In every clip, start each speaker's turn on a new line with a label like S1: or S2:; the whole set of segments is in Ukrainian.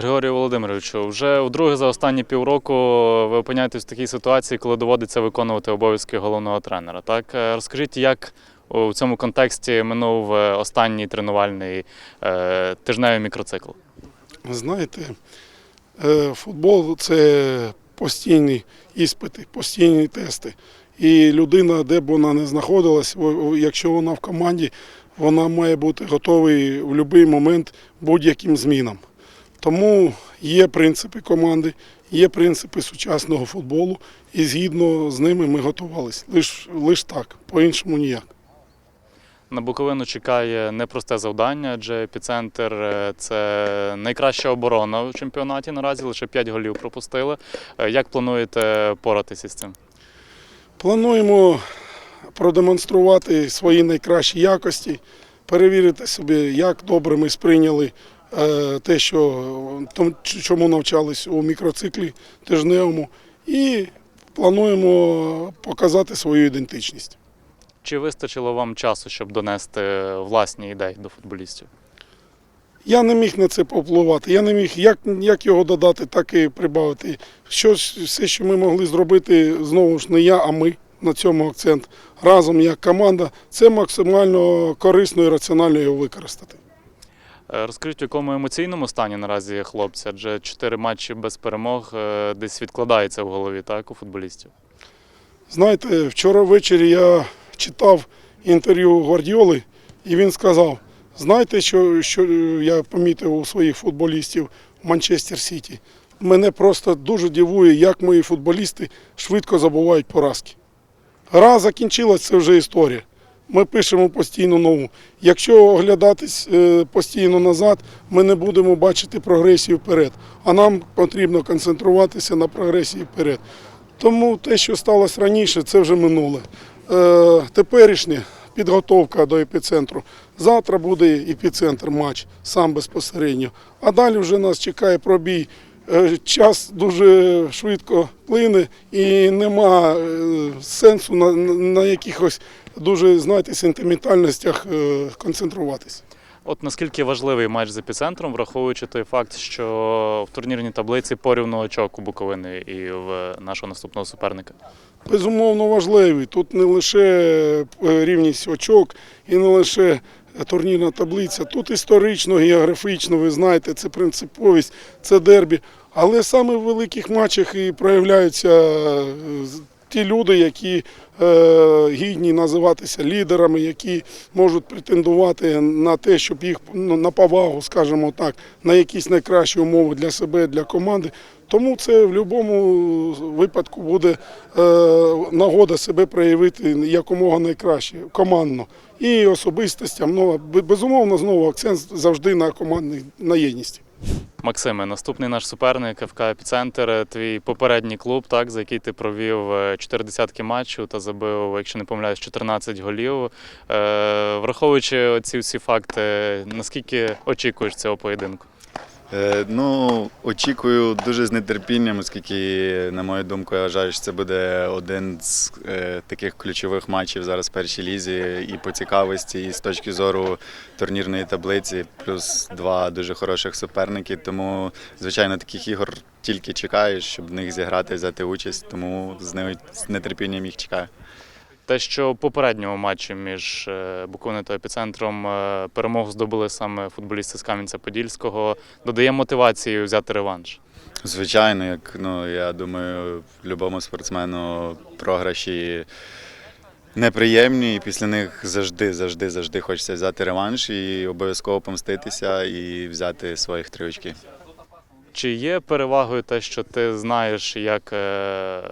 S1: Григорію Володимировичу, вже вдруге за останні півроку ви опиняєтесь в такій ситуації, коли доводиться виконувати обов'язки головного тренера. Так Е, розкажіть, як у цьому контексті минув е, останній тренувальний е, тижневий мікроцикл?
S2: Знаєте, футбол це постійні іспити, постійні тести. І людина, де б вона не знаходилась, якщо вона в команді, вона має бути готовий в будь-який момент будь-яким змінам. Тому є принципи команди, є принципи сучасного футболу, і згідно з ними ми готувалися. Лиш, лиш так, по-іншому ніяк.
S1: На Буковину чекає непросте завдання, адже епіцентр е, це найкраща оборона в чемпіонаті наразі, лише 5 голів пропустили. Е, Як плануєте поратися з цим?
S2: Плануємо продемонструвати свої найкращі якості, перевірити собі, як добре ми сприйняли те, що чому навчались у мікроциклі тижневому, і плануємо показати свою ідентичність.
S1: Чи вистачило вам часу, щоб донести власні ідеї до футболістів?
S2: Я не міг на це повпливати. Я не міг як, як його додати, так і прибавити. Що, все, що ми могли зробити, знову ж не я, а ми на цьому акцент. Разом як команда, це максимально корисно і раціонально його використати.
S1: Е, Розкажіть, в якому емоційному стані наразі хлопці, адже чотири матчі без перемог е, десь відкладається в голові, так, у футболістів.
S2: Знаєте, вчора ввечері я читав інтерв'ю Гвардіоли, і він сказав: знаєте, що, що я помітив у своїх футболістів в Манчестер Сіті? Мене просто дуже дивує, як мої футболісти швидко забувають поразки. Гра закінчилась, це вже історія. Ми пишемо постійно нову. Якщо оглядатись е, постійно назад, ми не будемо бачити прогресію вперед. А нам потрібно концентруватися на прогресії вперед. Тому те, що сталося раніше, це вже минуле. Е, теперішнє підготовка до епіцентру. Завтра буде епіцентр матч сам безпосередньо. А далі вже нас чекає пробій. Е, Час дуже швидко плине і нема е, сенсу на, на якихось дуже знаєте, сентиментальностях е, концентруватися.
S1: От наскільки важливий матч з епіцентром, враховуючи той факт, що в турнірній таблиці порівну очок у Буковини і в нашого наступного суперника.
S2: Безумовно важливий. Тут не лише рівність очок і не лише турнірна таблиця. Тут історично, географічно, ви знаєте, це принциповість, це дербі. Але саме в великих матчах і проявляються е, ті люди, які е, гідні називатися лідерами, які можуть претендувати на те, щоб їх ну, на повагу, скажімо так, на якісь найкращі умови для себе, для команди. Тому це в будь-якому випадку буде е, нагода себе проявити якомога найкраще, командно. І особистостям. Ну, безумовно, знову акцент завжди на командний на єдність.
S1: Максиме, наступний наш суперник ФК Епіцентр, твій попередній клуб, так, за який ти провів е, чотири десятки матчів та забив, якщо не помиляюсь, 14 голів. Е, враховуючи ці всі факти, наскільки очікуєш цього поєдинку?
S3: Е, Ну, очікую дуже з нетерпінням, оскільки, на мою думку, я вважаю, що це буде один з е, таких ключових матчів зараз в першій лізі і по цікавості, і з точки зору турнірної таблиці, плюс два дуже хороших суперники. Тому, звичайно, таких ігор тільки чекаю, щоб в них зіграти, взяти участь. Тому з нетерпінням їх чекаю.
S1: Те, що в попередньому матчі між е, Буковиною та епіцентром е, перемогу здобули саме футболісти з Кам'янця-Подільського, додає мотивації взяти реванш.
S3: Звичайно, як ну я думаю, любому спортсмену програші неприємні, і після них завжди, завжди, завжди хочеться взяти реванш і обов'язково помститися і взяти своїх три очки.
S1: Чи є перевагою те, що ти знаєш, як е,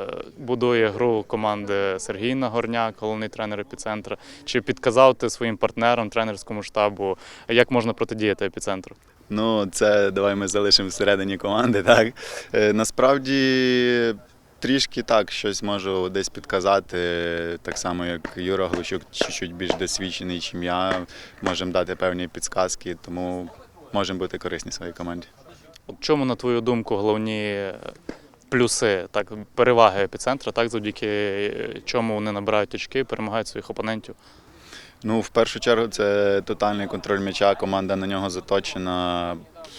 S1: будує гру команди Сергій Нагорняк, головний тренер епіцентра? Чи підказав ти своїм партнерам, тренерському штабу, як можна протидіяти епіцентру?
S3: Ну, це давай ми залишимо всередині команди. Так Е, насправді. Трішки так, щось можу десь підказати, так само як Юра Глущук, чуть-чуть більш досвідчений, ніж я. Можемо дати певні підказки, тому можемо бути корисні своїй команді.
S1: От чому, на твою думку, головні плюси, так, переваги епіцентра, так, завдяки чому вони набирають очки, перемагають своїх опонентів?
S3: Ну, в першу чергу, це тотальний контроль м'яча. Команда на нього заточена,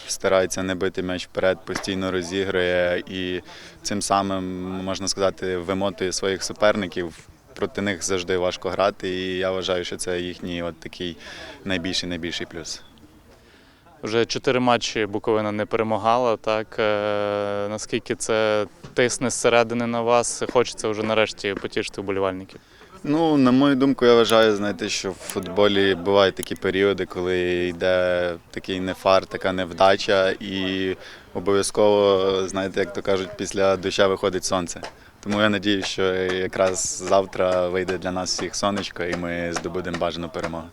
S3: старається не бити м'яч вперед, постійно розігрує і цим самим, можна сказати, вимотує своїх суперників. Проти них завжди важко грати, і я вважаю, що це їхній от такий найбільший найбільший плюс.
S1: Вже чотири матчі Буковина не перемагала. Так е, наскільки це тисне зсередини на вас? Хочеться вже нарешті потішити вболівальників.
S3: Ну, на мою думку, я вважаю, знаєте, що в футболі бувають такі періоди, коли йде такий нефар, така невдача, і обов'язково, знаєте, як то кажуть, після доща виходить сонце. Тому я надію, що якраз завтра вийде для нас всіх сонечко, і ми здобудемо бажану перемогу.